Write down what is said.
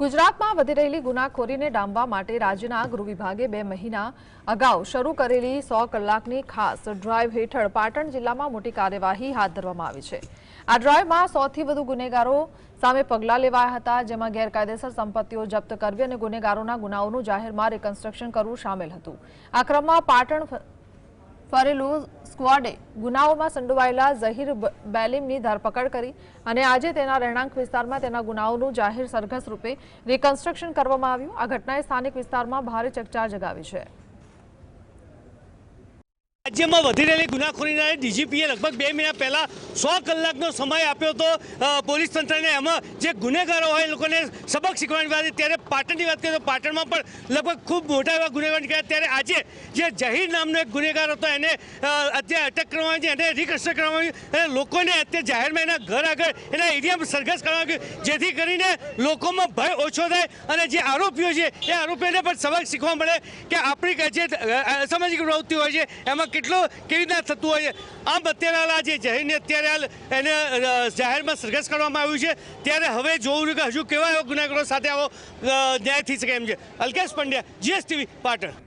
ગુજરાતમાં વધી રહેલી ગુનાખોરીને ડામવા માટે રાજ્યના ગૃહ વિભાગે બે મહિના અગાઉ શરૂ કરેલી સો કલાકની ખાસ ડ્રાઈવ હેઠળ પાટણ જિલ્લામાં મોટી કાર્યવાહી હાથ ધરવામાં આવી છે. આ ડ્રાઈવમાં સોથી વધુ ગુનેગારો સામે પગલાં લેવાયા હતા, જેમાં ગેરકાયદેસર સંપત્તિઓ જપ્ત કરવી અને ગુનેગારોના ગુનાઓનું જાહેરમાં રિકન્સ્ટ્રક્શન કરવું સામેલ હતું. આ ક્રમમાં પાટણ ફરેલું સ્ક્વોડે ગુનાઓમાં સંડોવાયેલા ઝહીર બેલીમની ધરપકડ કરી અને આજે તેના રહેણાંક વિસ્તારમાં તેના ગુનાઓનું જાહેર સરઘસ રૂપે રિકન્સ્ટ્રક્શન કરવામાં આવ્યું. આ ઘટનાએ સ્થાનિક વિસ્તારમાં ભારે ચકચાર જગાવી છે. રાજ્યમાં વધી રહેલી ગુનાખોરીના ડીજીપીએ લગભગ બે મહિના પહેલા સો કલાકનો સમય આપ્યો હતો. પોલીસ તંત્રને એમાં જે ગુનેગારો હોય એ લોકોને સબક શીખવાની વાત ત્યારે પાટણની વાત કરીએ તો પાટણમાં પણ લગભગ ખૂબ મોટા એવા ગુનેગાર નીકળ્યા. ત્યારે આજે જે જહીર નામનો એક ગુનેગાર હતો, એને અત્યારે અટક કરવામાં આવી એને રિકન્સ્ટ્રક્ટ કરવામાં આવ્યું. અને લોકોને અત્યારે જાહેરમાં એના ઘર આગળ, એના એરિયામાં સરઘસ કરવામાં આવ્યું. જેથી કરીને લોકોમાં ભય ઓછો થાય અને જે આરોપીઓ છે, એ આરોપીઓને પણ સબક શીખવા મળે કે આપણી જે સામાજિક પ્રવૃત્તિ હોય છે, એમાં કેટલો કેવી રીતના થતું હોય છે? આમ અત્યારે હાલ આજે જે જહીરને અત્યારે હાલ એને જાહેરમાં સરઘસ કરવામાં આવ્યું છે. ત્યારે હવે જોવું કે હજુ કેવા એવા ગુનેગારો સાથે આવો ન્યાય થઈ શકે એમ છે. અલ્કેશ પંડ્યા, જીએસટીવી પાટણ.